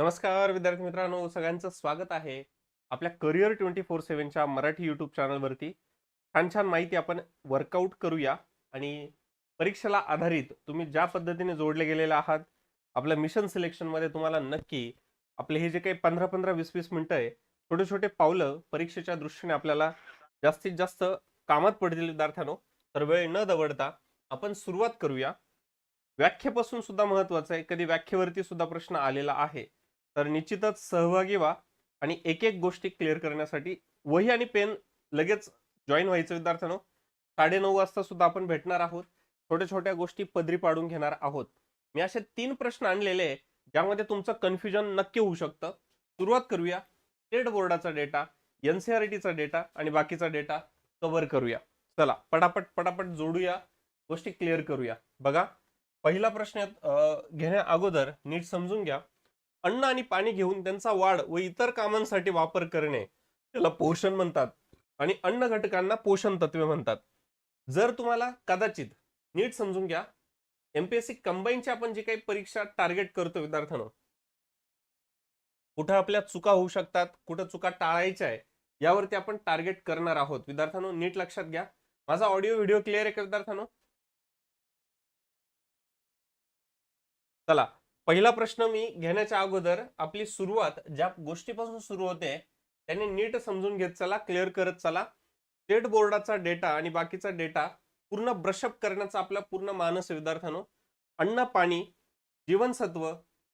नमस्कार विद्यार्थी मित्रांनो सगळ्यांचं स्वागत आहे आपल्या करिअर ट्वेंटी फोर सेव्हनच्या मराठी यूट्यूब चॅनलवरती छान छान माहिती आपण वर्कआउट करूया आणि परीक्षेला आधारित तुम्ही ज्या पद्धतीने जोडले गेलेले आहात आपल्या मिशन सिलेक्शनमध्ये तुम्हाला नक्की आपले हे जे काही पंधरा पंधरा वीस वीस मिनटं आहे छोटे छोटे पावलं परीक्षेच्या दृष्टीने आपल्याला जास्तीत जास्त कामात पडतील विद्यार्थ्यांनो. तर वेळ न दवडता आपण सुरुवात करूया. व्याख्येपासून सुद्धा महत्वाचं आहे कधी व्याख्येवरती सुद्धा प्रश्न आलेला आहे. तर निश्चितच सहभागी व्हा आणि एक एक गोष्टी क्लिअर करण्यासाठी वही आणि पेन लगेच जॉईन व्हायचं साडे साडेनऊ वाजता सुद्धा आपण भेटणार आहोत. छोट्या छोट्या गोष्टी पदरी पाडून घेणार आहोत. मी असे तीन प्रश्न आणलेले आहे ज्यामध्ये तुमचं कन्फ्युजन नक्की होऊ शकतं. सुरुवात करूया. स्टेट बोर्डाचा डेटा एनसीआरटीचा डेटा आणि बाकीचा डेटा कव्हर करूया. चला पटापट पटापट जोडूया. गोष्टी क्लिअर करूया. बघा पहिला प्रश्न घेण्या अगोदर नीट समजून घ्या. अन्न आणि पाणी घेऊन त्यांचा वाढ व इतर कामांसाठी वापर करणे त्याला पोषण म्हणतात. आणि अन्न घटकांना पोषण तत्वे म्हणतात. जर तुम्हाला कदाचित नीट समजून घ्या एमपीएससी कंबाईनची आपण जी काही परीक्षा टार्गेट करतो विद्यार्थ्यांनो कुठं आपल्या चुका होऊ शकतात कुठं चुका टाळायच्या आहे यावरती आपण टार्गेट करणार आहोत. विद्यार्थ्यांनो नीट लक्षात घ्या. माझा ऑडिओ व्हिडिओ क्लिअर आहे का विद्यार्थ्यांनो? चला. पहिला प्रश्न मी घेण्याच्या अगोदर आपली सुरुवात ज्या गोष्टीपासून सुरू होते त्याने नीट समजून घेत चला क्लिअर करत चला. स्टेट बोर्डाचा डेटा आणि बाकीचा डेटा पूर्ण ब्रशअप करण्याचा आपला पूर्ण मानस आहे विद्यार्थ्यांनो. अन्न पाणी जीवनसत्व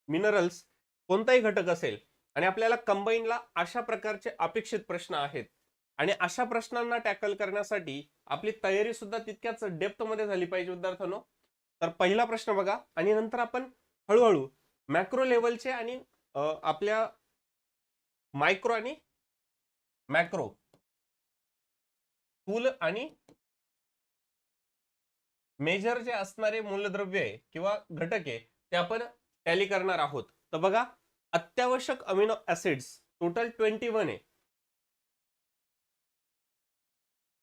मिनरल्स कोणताही घटक असेल आणि आपल्याला कंबाईनला अशा प्रकारचे अपेक्षित प्रश्न आहेत. आणि अशा प्रश्नांना टॅकल करण्यासाठी आपली तयारी सुद्धा तितक्याच डेप्थमध्ये झाली पाहिजे विद्यार्थ्यांनो. तर पहिला प्रश्न बघा आणि नंतर आपण हळूहळू मॅक्रो लेवलचे आणि आपल्या मायक्रो आणि मॅक्रो स्थूल आणि मेजर जे असणारे मूलद्रव्य आहे किंवा घटक आहे ते आपण टॅली करणार आहोत. तर बघा अत्यावश्यक amino acids total twenty one आहे.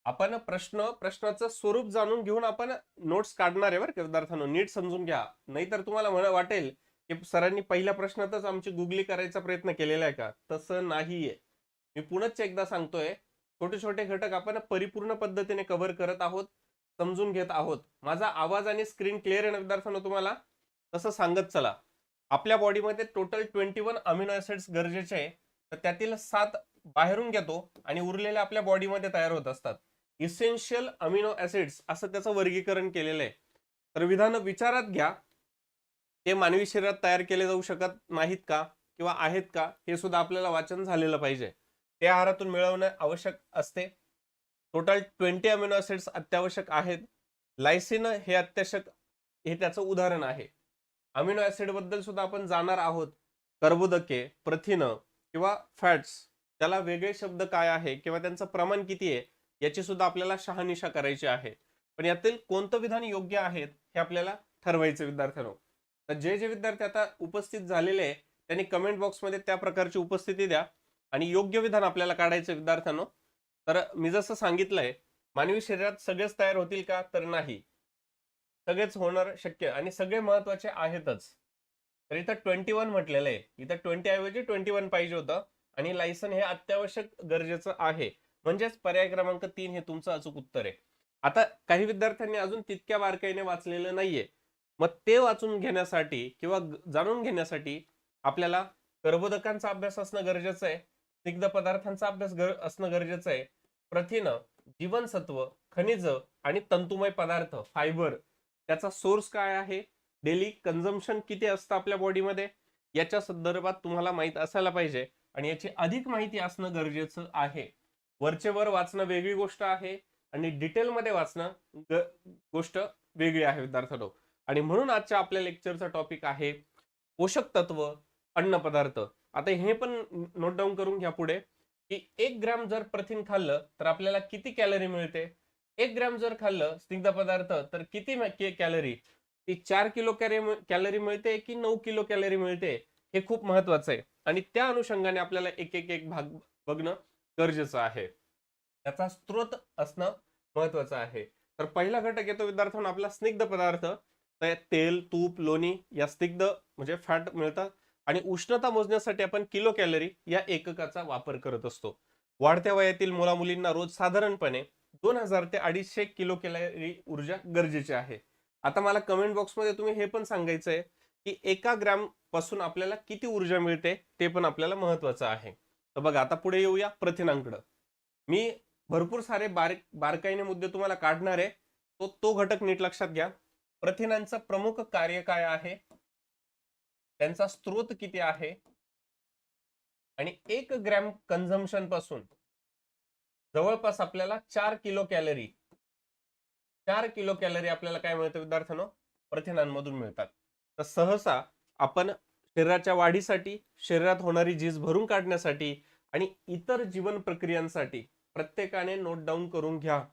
आपण प्रश्न प्रश्नाचं स्वरूप जाणून घेऊन आपण नोट्स काढणार आहे बरं विद्यार्थ्यांनो नीट समजून घ्या. नाहीतर तुम्हाला म्हणा वाटेल की सरांनी पहिल्या प्रश्नातच आमची गुगली करायचा प्रयत्न केलेला आहे का? तसं नाहीये. मी पुनश्च एकदा सांगतोय छोटे छोटे घटक आपण परिपूर्ण पद्धतीने कव्हर करत आहोत समजून घेत आहोत. माझा आवाज आणि स्क्रीन क्लिअर आहे ना विद्यार्थ्यांनो तुम्हाला? तसं सांगत चला. आपल्या बॉडीमध्ये total twenty one amino acids गरजेचे आहे. तर त्यातील सात बाहेरून घेतो आणि उरलेले आपल्या बॉडीमध्ये तयार होत असतात. इसेन्शियल अमिनो ऍसिड्स असं त्याचं वर्गीकरण केलेलं आहे. तर विधान विचारात घ्या. ते मानवी शरीरात तयार केले जाऊ शकत नाहीत का? किंवा आहेत का? हे सुद्धा आपल्याला वाचन झालेलं पाहिजे. ते आहारातून मिळवणं आवश्यक असते. टोटल ट्वेंटी अमिनो ॲसिड्स अत्यावश्यक आहेत. लायसिन हे अत्यावश्यक हे त्याचं उदाहरण आहे. अमिनो ऍसिडबद्दल सुद्धा आपण जाणार आहोत. कर्बोदके प्रथिन किंवा फॅट्स त्याला वेगळे शब्द काय आहे? किंवा त्यांचं प्रमाण किती आहे? याची सुद्धा आपल्याला शहानिशा करायची आहे. पण यातील कोणतं विधान योग्य आहेत? हे आपल्याला ठरवायचं विद्यार्थ्यांनो. तर जे जे विद्यार्थी आता उपस्थित झालेले आहे त्यांनी कमेंट बॉक्समध्ये त्या प्रकारची उपस्थिती द्या आणि योग्य विधान आपल्याला काढायचं विद्यार्थ्यांनो. तर मी जसं सांगितलंय मानवी शरीरात सगळेच तयार होतील का? तर नाही. सगळेच होणार शक्य आणि सगळे महत्त्वाचे आहेतच. तर इथं ट्वेंटी वन म्हटलेलं आहे. इथं ट्वेंटी ऐवजी ट्वेंटी वन पाहिजे होतं आणि लायसन हे अत्यावश्यक गरजेचं आहे. म्हणजेच पर्याय क्रमांक तीन हे तुमचं अचूक उत्तर आहे. आता काही विद्यार्थ्यांनी अजून तितक्या बारकाईने वाचलेलं नाहीये. मग ते वाचून घेण्यासाठी किंवा जाणून घेण्यासाठी आपल्याला कर्बोदकांचा अभ्यास असणं गरजेचं आहे. स्निग्ध पदार्थांचा अभ्यास गर- असणं गरजेचं आहे. प्रथिन जीवनसत्व खनिज आणि तंतुमय पदार्थ फायबर त्याचा सोर्स काय आहे? डेली कन्झम्पन किती असतं आपल्या बॉडीमध्ये याच्या संदर्भात तुम्हाला माहीत असायला पाहिजे आणि याची अधिक माहिती असणं गरजेचं आहे. वरचे वर वाचणं वेगळी गोष्ट आहे आणि डिटेलमध्ये वाचणं ग- गोष्ट वेगळी आहे विद्यार्थ्यांनो. आणि म्हणून आजच्या आपल्या लेक्चरचा टॉपिक आहे पोषक तत्व अन्न पदार्थ. आता हे पण नोट डाऊन करून घ्या पुढे की एक ग्रॅम जर प्रथिन खाल्लं तर आपल्याला किती कॅलरी मिळते? एक ग्रॅम जर खाल्लं स्निग्ध पदार्थ तर किती कॅलरी ती चार किलो कॅलरी मिळते की नऊ किलो कॅलरी मिळते? हे खूप महत्वाचं आहे. आणि त्या अनुषंगाने आपल्याला एक एक एक भाग बघणं गरजेचं आहे. त्याचा स्रोत असणं महत्वाचं आहे. तर पहिला घटक येतो विद्यार्थ्यांना आपला स्निग्ध पदार्थ. तेल तूप लोणी या स्निग्ध म्हणजे फॅट मिळतात. आणि उष्णता मोजण्यासाठी आपण किलो कॅलरी या एककाचा वापर करत असतो. वाढत्या वयातील मुलामुलींना रोज साधारणपणे दोन हजार ते अडीचशे किलो कॅलरी ऊर्जा गरजेची आहे. आता मला कमेंट बॉक्समध्ये तुम्ही हे पण सांगायचं आहे की एका ग्रॅमपासून आपल्याला किती ऊर्जा मिळते ते पण आपल्याला महत्वाचं आहे. तर बघा आता पुढे येऊया प्रथिनांकडं. मी भरपूर सारे बारीक बारकाईने मुद्दे तुम्हाला काढणार आहे. तो तो घटक नीट लक्षात घ्या. प्रथिनांचं प्रमुख कार्य काय आहे? त्यांचा स्रोत किती आहे? आणि एक ग्रॅम कन्झम्पनपासून जवळपास आपल्याला चार किलो कॅलरी चार किलो कॅलरी आपल्याला काय मिळतं विद्यार्थ्यांनो? प्रथिनांमधून मिळतात. तर सहसा आपण शरीराच्या वाढीसाठी शरीरात होणारी झीज भरून काढण्यासाठी आणि इतर जीवन प्रक्रियांसाठी प्रत्येकाने नोट डाऊन करून घ्या.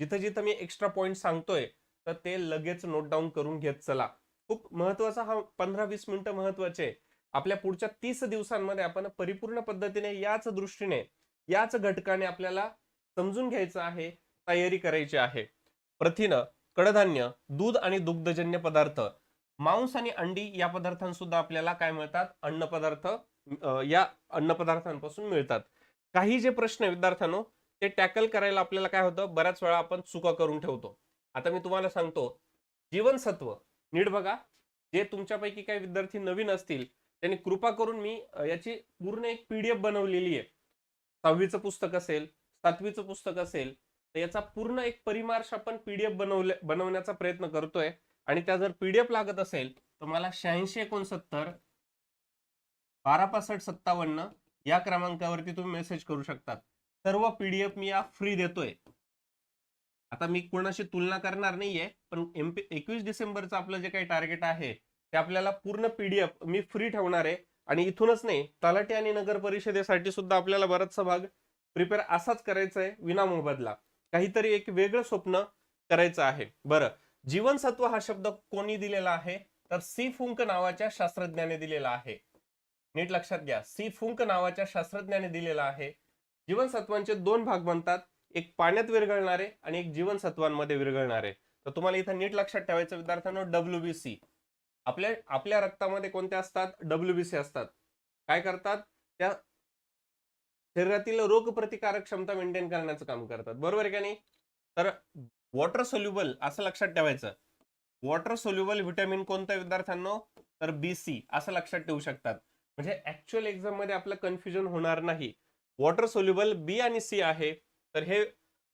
जिथं जिथं मी एक्स्ट्रा पॉइंट सांगतोय तर ते लगेच नोट डाऊन करून घेत चला. खूप महत्त्वाचा हा पंधरा वीस मिनिटं महत्त्वाचे. आहे. आपल्या पुढच्या तीस दिवसांमध्ये आपण परिपूर्ण पद्धतीने याच दृष्टीने याच घटकाने आपल्याला समजून घ्यायचं आहे तयारी करायची आहे. प्रथिन कडधान्य दूध आणि दुग्धजन्य पदार्थ मांस आणि अंडी या पदार्थांसुद्धा आपल्याला काय मिळतात? अन्न पदार्थ या अन्न पदार्थांपासून मिळतात. काही जे प्रश्न विद्यार्थ्यांनो ते टॅकल करायला आपल्याला काय होतं? बऱ्याच वेळा आपण चुका करून ठेवतो. आता मी तुम्हाला सांगतो जीवनसत्व नीट बघा. जे तुमच्यापैकी काही विद्यार्थी नवीन असतील त्यांनी कृपा करून मी याची पूर्ण एक पीडीएफ बनवलेली आहे. सहावीचं पुस्तक असेल सातवीचं पुस्तक असेल तर याचा पूर्ण एक परिमार्श आपण पीडीएफ बनवले बनवण्याचा प्रयत्न करतोय. आणि त्या जर पीडीएफ लागत असेल तर मला शहाऐंशी एकोणसत्तर बारा पासष्ट सत्तावन्न या क्रमांकावरती तुम्ही मेसेज करू शकता सर्व पीडीएफ मी या फ्री देतोय. आता मी कोणाशी तुलना करणार नाहीये पण एमपी एकवीस डिसेंबरचं आपलं जे काही टार्गेट आहे ते आपल्याला पूर्ण पीडीएफ मी फ्री ठेवणार आहे. आणि इथूनच नाही तलाठी आणि नगर परिषदेसाठी सुद्धा आपल्याला बराचसा भाग प्रिपेअर असाच करायचा आहे विना मोबदला. काहीतरी एक वेगळं स्वप्न करायचं आहे. बरं जीवनसत्व हा शब्द कोणी दिलेला आहे? तर सी फुंक नावाच्या शास्त्रज्ञाने दिलेला आहे. नीट लक्षात घ्या सी फुंक नावाच्या शास्त्रज्ञाने दिलेला आहे. जीवनसत्वांचे दोन भाग बनतात. एक पाण्यात विरघळणारे आणि एक जीवनसत्वांमध्ये विरघळणारे. तर तुम्हाला इथं नीट लक्षात ठेवायचं विद्यार्थ्यांनो डब्ल्यू बी सी आपल्या आपल्या रक्तामध्ये कोणते असतात? डब्ल्यू बी सी असतात. काय करतात? त्या शरीरातील रोगप्रतिकारक क्षमता मेंटेन करण्याचं काम करतात. बरोबर आहे का नाही? तर वॉटर सोल्युबल असं लक्षात ठेवायचं. वॉटर सोल्युबल व्हिटॅमिन कोणतं विद्यार्थ्यांनो? तर बी सी असं लक्षात ठेवू शकतात. म्हणजे ऍक्च्युअल एक्झाममध्ये आपलं कन्फ्युजन होणार नाही. वॉटर सोल्युबल बी आणि सी आहे. तर हे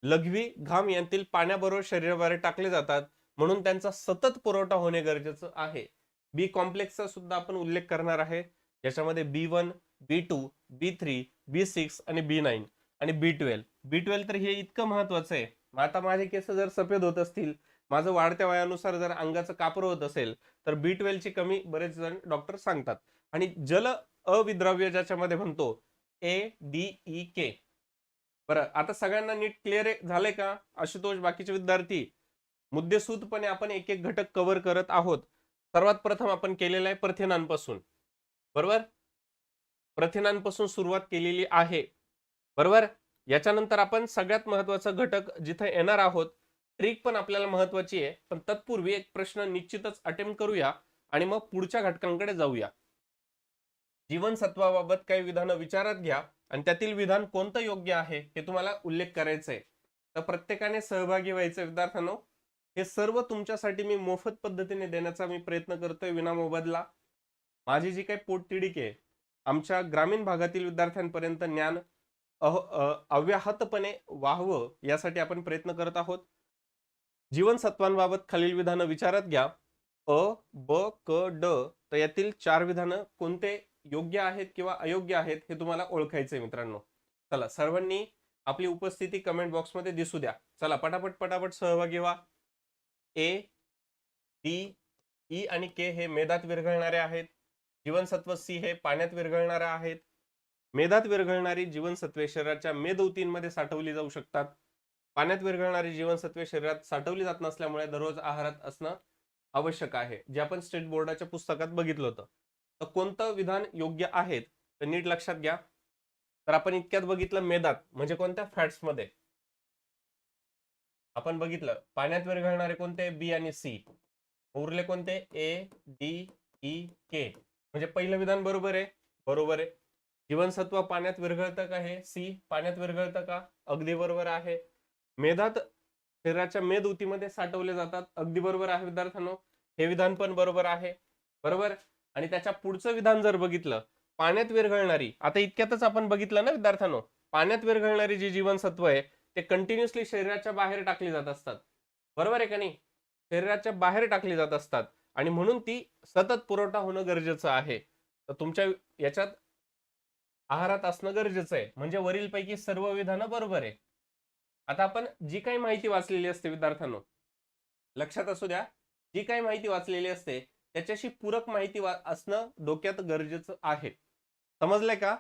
लघवी घाम यांतील पाण्याबरोबर शरीराबाहेर टाकले जातात. म्हणून त्यांचा सतत पुरवठा होणे गरजेचं आहे. बी कॉम्प्लेक्सचा सुद्धा आपण उल्लेख करणार आहे. ज्याच्यामध्ये B one B two B three B six आणि बी नाईन आणि बी ट्वेल्व बी ट्वेल्व तर हे इतकं महत्वाचं आहे. मग आता माझे केस जर सफेद होत असतील माझं वाढत्या वयानुसार जर अंगाचं कापर होत असेल तर बी ट्वेल्वची कमी बरेच जण डॉक्टर सांगतात. आणि जल अविद्राव्य ज्याच्यामध्ये म्हणतो ए डी ई के बरं आता सगळ्यांना नीट क्लिअर झालंय का? आशुतोष बाकीचे विद्यार्थी मुद्देसूदपणे आपण एक एक घटक कव्हर करत आहोत. सर्वात प्रथम आपण केलेलं आहे प्रथिनांपासून. बरोबर? प्रथिनांपासून सुरुवात केलेली आहे. बरोबर? याच्यानंतर आपण सगळ्यात महत्त्वाचा घटक जिथे येणार आहोत ट्रिक पण आपल्याला महत्वाची आहे पण तत्पूर्वी एक प्रश्न निश्चितच अटेम्प्ट करूया आणि मग पुढच्या घटकांकडे जाऊया. जीवनसत्वाबाबत काही विधानं विचारात घ्या. आणि त्यातील विधान कोणतं योग्य आहे हे तुम्हाला उल्लेख करायचं आहे. तर प्रत्येकाने सहभागी व्हायचं विद्यार्थ्यांनो. हे सर्व तुमच्यासाठी मी मोफत पद्धतीने देण्याचा मी प्रयत्न करतोय विना मोबदला. माझी जी काही पोटतिडीक आहे आमच्या ग्रामीण भागातील विद्यार्थ्यांपर्यंत ज्ञान अह अ- अव्याहतपणे व्हावं यासाठी आपण प्रयत्न करत आहोत. जीवनसत्वांबाबत खालील विधानं विचारात घ्या. अ ब क ड तर यातील चार विधानं कोणते योग्य आहेत किंवा अयोग्य आहेत हे तुम्हाला ओळखायचंय मित्रांनो. चला सर्वांनी आपली उपस्थिती कमेंट बॉक्समध्ये दिसू द्या. चला पटापट पटापट सहभागी व्हा. ए डी ई आणि के हे मेदात विरघळणारे आहेत. जीवनसत्व सी हे पाण्यात विरघळणारे आहेत. मेदात विरघळणारी जीवनसत्वे शरीराच्या मेदौतींमध्ये साठवली जाऊ शकतात. पाण्यात विरघळणारी जीवनसत्वे शरीरात साठवली जात नसल्यामुळे दररोज आहारात असणं आवश्यक आहे. जे आपण स्टेट बोर्डाच्या पुस्तकात बघितलं होतं. तर कोणतं विधान योग्य आहेत तर नीट लक्षात घ्या. तर आपण इतक्यात बघितलं मेदात म्हणजे कोणत्या फॅट्समध्ये? आपण बघितलं पाण्यात विरघळणारे कोणते? बी आणि सी उरले कोणते? ए डी ई के म्हणजे पहिलं विधान बरोबर आहे? बरोबर आहे. जीवनसत्व पाण्यात विरघळतं का हे? सी पाण्यात विरघळतं का? अगदी बरोबर आहे. मेधात शरीराच्या मेद उतीमध्ये साठवले जातात. अगदी बरोबर आहे विद्यार्थ्यांनो. हे विधान पण बरोबर आहे. बरोबर? आणि त्याच्या पुढचं विधान जर बघितलं पाण्यात विरघळणारी आता इतक्यातच आपण बघितलं ना विद्यार्थ्यांनो पाण्यात विरघळणारी जी जीवनसत्व आहे ते कंटिन्युअसली शरीराच्या बाहेर टाकली जात असतात. बरोबर आहे का नाही? शरीराच्या बाहेर टाकली जात असतात. आणि म्हणून ती सतत पुरवठा होणं गरजेचं आहे. तर तुमच्या याच्यात आहारात असणं गरजेचं आहे. म्हणजे वरीलपैकी सर्व विधानं बरोबर आहे. आता आपण जी काही माहिती वाचलेली असते विद्यार्थ्यांनो लक्षात असू द्या जी काही माहिती वाचलेली असते त्याच्याशी पूरक माहिती असणं डोक्यात गरजेचं आहे. समजलंय का?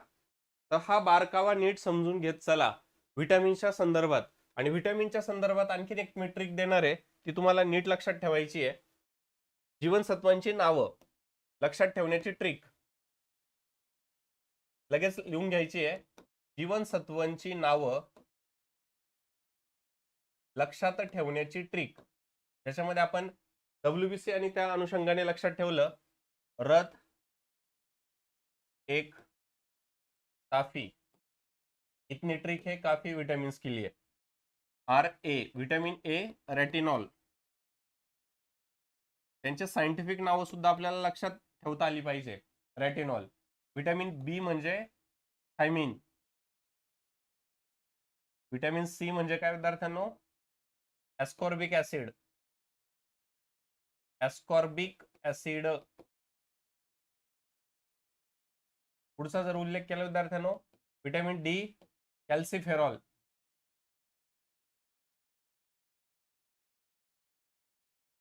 तर हा बारकावा नीट समजून घेत चला. व्हिटॅमिनच्या संदर्भात. आणि व्हिटॅमिनच्या संदर्भात आणखीन एक मेट्रिक देणार आहे ती तुम्हाला नीट लक्षात ठेवायची आहे. जीवनसत्वांची नावं. लक्षात ठेवण्याची ट्रिक लगेच लिहून घ्यायची आहे. जीवनसत्वांची नावं. लक्षात ठेवण्याची ट्रिक त्याच्यामध्ये आपण डब्ल्यूबीसी आणि त्या अनुषंगाने लक्षात ठेवलं. रथ एक काफी. इतनी ट्रिक है काफी विटामिन के लिए. R A vitamin A retinol त्यांचे सायंटिफिक नावं सुद्धा आपल्याला लक्षात ठेवता आली पाहिजे. रेटिनॉल विटामिन बी म्हणजे थायमिन विटामिन सी म्हणजे काय विद्यार्थ्यांनो एस्कॉर्बिक ऍसिड ऍस्कॉर्बिक ऍसिड पुढचा जर उल्लेख केला विद्यार्थ्यांनो vitamin D calciferol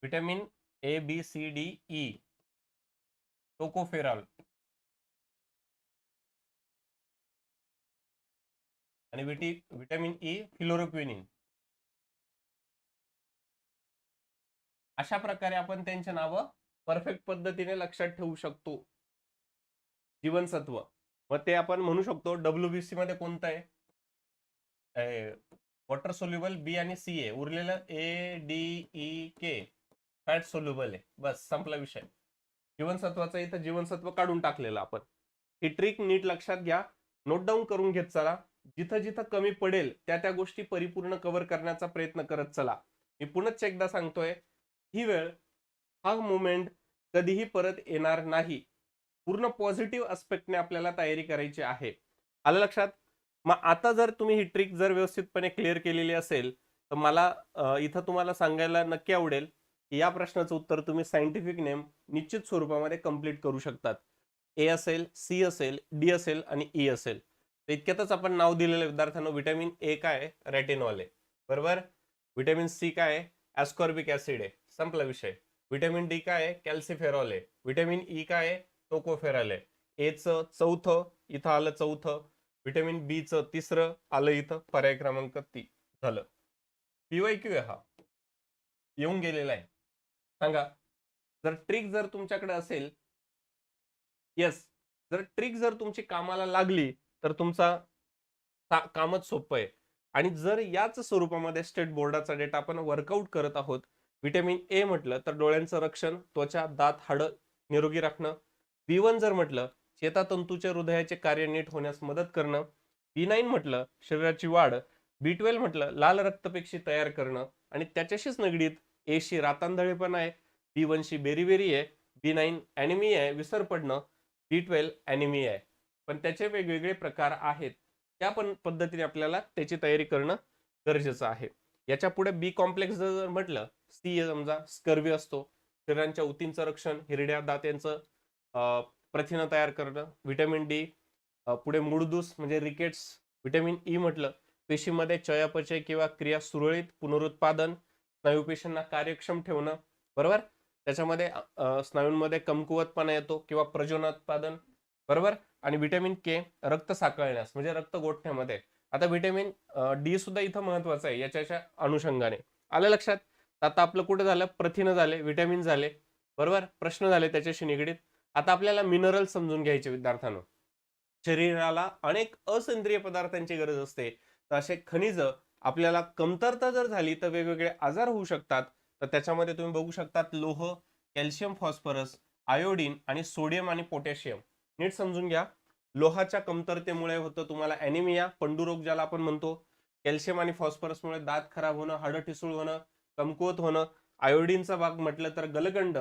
vitamin A B C D E tocopherol आणि विटी व्हिटॅमिन ई फिलोरोक्विनिन अशा प्रकारे आपण त्यांचे नावं परफेक्ट पद्धतीने लक्षात ठेवू शकतो. जीवनसत्व. मग ते आपण म्हणू शकतो डब्ल्यूबीसी मध्ये कोणतं आहे? वॉटर सोल्युबल बी आणि सी आहे उरलेलं A D E K fat soluble आहे. बस संपला विषय. जीवनसत्वाचं इथं जीवनसत्व काढून टाकलेलं आपण. ही ट्रिक नीट लक्षात घ्या. नोट डाऊन करून घेत चला. जिथं जिथं कमी पडेल त्या त्या गोष्टी परिपूर्ण कव्हर करण्याचा प्रयत्न करत चला. मी पुन्हा एकदा सांगतोय ही वेळ हा मुमेंट कधीही परत येणार नाही. पूर्ण पॉझिटिव्ह आस्पेक्टने आपल्याला तयारी करायची आहे. आलं लक्षात? मग आता जर तुम्ही ही ट्रिक जर व्यवस्थितपणे क्लिअर केलेली असेल तर मला इथं तुम्हाला सांगायला नक्की आवडेल की या प्रश्नाचं उत्तर तुम्ही सायंटिफिक नेम निश्चित स्वरूपामध्ये कंप्लीट करू शकतात. ए असेल सी असेल डी असेल आणि ई असेल. तर इतक्यातच आपण नाव दिलेलं विद्यार्थ्यांना विटॅमिन ए काय? आहे आहे. बरोबर? विटॅमिन सी काय? आहे ॲस्कॉर्बिक ऍसिड आहे. संपला विषय. व्हिटॅमिन डी काय आहे? कॅल्सिफेरॉल आहे. व्हिटॅमिन ई e काय आहे? टोकोफेरॉल आहे. एचं चौथं इथं आलं चौथं. व्हिटॅमिन बीचं तिसरं आलं इथं. पर्याय क्रमांक ती झालं. पीवाय क्यू आहे हा. येऊन गेलेला आहे. सांगा. जर ट्रिक जर तुमच्याकडे असेल येस जर ट्रिक जर तुमची कामाला लागली तर तुमचा कामच सोपं आहे. आणि जर याच स्वरूपामध्ये स्टेट बोर्डाचा डेटा आपण वर्कआउट करत आहोत विटॅमिन ए म्हटलं तर डोळ्यांचं रक्षण त्वचा दात हाडं निरोगी राखणं. बी वन जर म्हटलं चेतातंतूचे हृदयाचे कार्य नीट होण्यास मदत करणं. बी नाईन म्हटलं शरीराची वाढ. बी ट्वेल्व म्हटलं लाल रक्तपेक्षी तयार करणं. आणि त्याच्याशीच निगडीत एशी रातांधळेपण आहे. बी वनशी बेरीबेरी आहे. बी नाईन अॅनिमी आहे. विसर पडणं. बी ट्वेल्व ॲनिमी आहे. पण त्याचे वेगवेगळे प्रकार आहेत. त्या पण पद्धतीने आपल्याला त्याची तयारी करणं गरजेचं आहे. याच्यापुढे बी कॉम्प्लेक्स जर म्हटलं सी समजा स्कर्वी असतो. शरीरांच्या ऊतींचं रक्षण हिरड्या दात्यांचं अं, प्रथिनं तयार करणं व्हिटॅमिन डी पुढे मूळदूस म्हणजे रिकेट्स व्हिटॅमिन ई म्हटलं पेशीमध्ये चयापचय किंवा क्रिया सुरळीत पुनरुत्पादन स्नायू पेशींना कार्यक्षम ठेवणं बरोबर? त्याच्यामध्ये स्नायूंमध्ये कमकुवतपणा येतो किंवा प्रजोनोत्पादन बरोबर? आणि व्हिटॅमिन के रक्त साकळण्यास म्हणजे रक्त गोठण्यामध्ये. आता व्हिटॅमिन डी सुद्धा इथं महत्वाचं आहे याच्या अनुषंगाने. आलं लक्षात? आता आपलं कुठं झालं? प्रथिनं झाले व्हिटॅमिन झाले. बरोबर? प्रश्न झाले त्याच्याशी निगडीत. आता आपल्याला मिनरल समजून घ्यायचे विद्यार्थ्यांनो. शरीराला अनेक असेंद्रिय पदार्थांची गरज असते. तर असे खनिज आपल्याला कमतरता जर झाली तर वेगवेगळे आजार होऊ शकतात. तर त्याच्यामध्ये तुम्ही बघू शकतात लोह कॅल्शियम फॉस्फरस आयोडीन आणि सोडियम आणि पोटॅशियम. नीट समजून घ्या. लोहाच्या कमतरतेमुळे होतं तुम्हाला अॅनिमिया पंडुरोग ज्याला आपण म्हणतो. कॅल्शियम आणि फॉस्फरसमुळे दात खराब होणं हाडं ठिसूळ होणं कमकुवत होणं आयोडीनचा भाग म्हटलं तर गलगंड.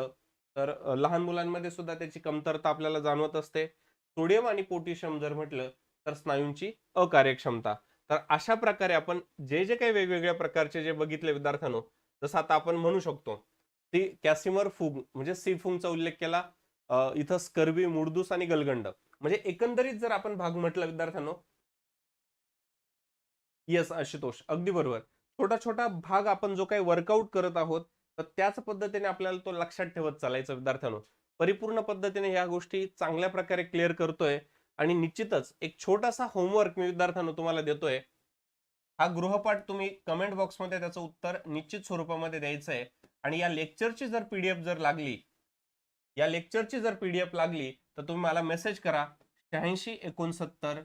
तर लहान मुलांमध्ये सुद्धा त्याची कमतरता आपल्याला जाणवत असते. सोडियम आणि पोटॅशियम जर म्हटलं तर स्नायूंची अकार्यक्षमता. तर अशा प्रकारे आपण जे जे काही वेगवेगळ्या प्रकारचे जे बघितले विद्यार्थ्यांनो जसं आता आपण म्हणू शकतो ती कॅसिमर फुग म्हणजे सी फुगचा उल्लेख केला इथं स्कर्बी मुर्दूस आणि गलगंड. म्हणजे एकंदरीत जर आपण भाग म्हटलं विद्यार्थ्यांनो. येस आशुतोष. अगदी बरोबर. छोटा छोटा भाग आपण जो काही वर्कआउट करत आहोत तर त्याच पद्धतीने आपल्याला तो लक्षात ठेवत चालायचं विद्यार्थ्यांनो. परिपूर्ण पद्धतीने ह्या गोष्टी चांगल्या प्रकारे क्लिअर करतोय. आणि निश्चितच एक छोटासा होमवर्क मी विद्यार्थ्यांनो तुम्हाला देतोय. हा गृहपाठ तुम्ही कमेंट बॉक्समध्ये त्याचं उत्तर निश्चित स्वरूपामध्ये द्यायचं आहे आणि या लेक्चरची जर पीडीएफ जर लागली या लेक्चरची जर पीडीएफ लागली तर तुम्ही मला मेसेज करा. शहाऐंशी एकोणसत्तर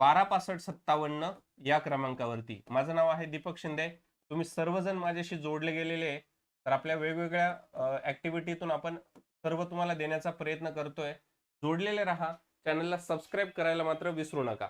बारा पासष्ट सत्तावन्न या क्रमांकावरती. माझं नाव आहे दीपक शिंदे. तुम्ही सर्वजण माझ्याशी जोडले गेलेले आहे. तर आपल्या वेगवेगळ्या ऍक्टिव्हिटीतून आपण सर्व तुम्हाला देण्याचा प्रयत्न करतोय. जोडलेले राहा. चॅनलला सबस्क्राईब करायला मात्र विसरू नका.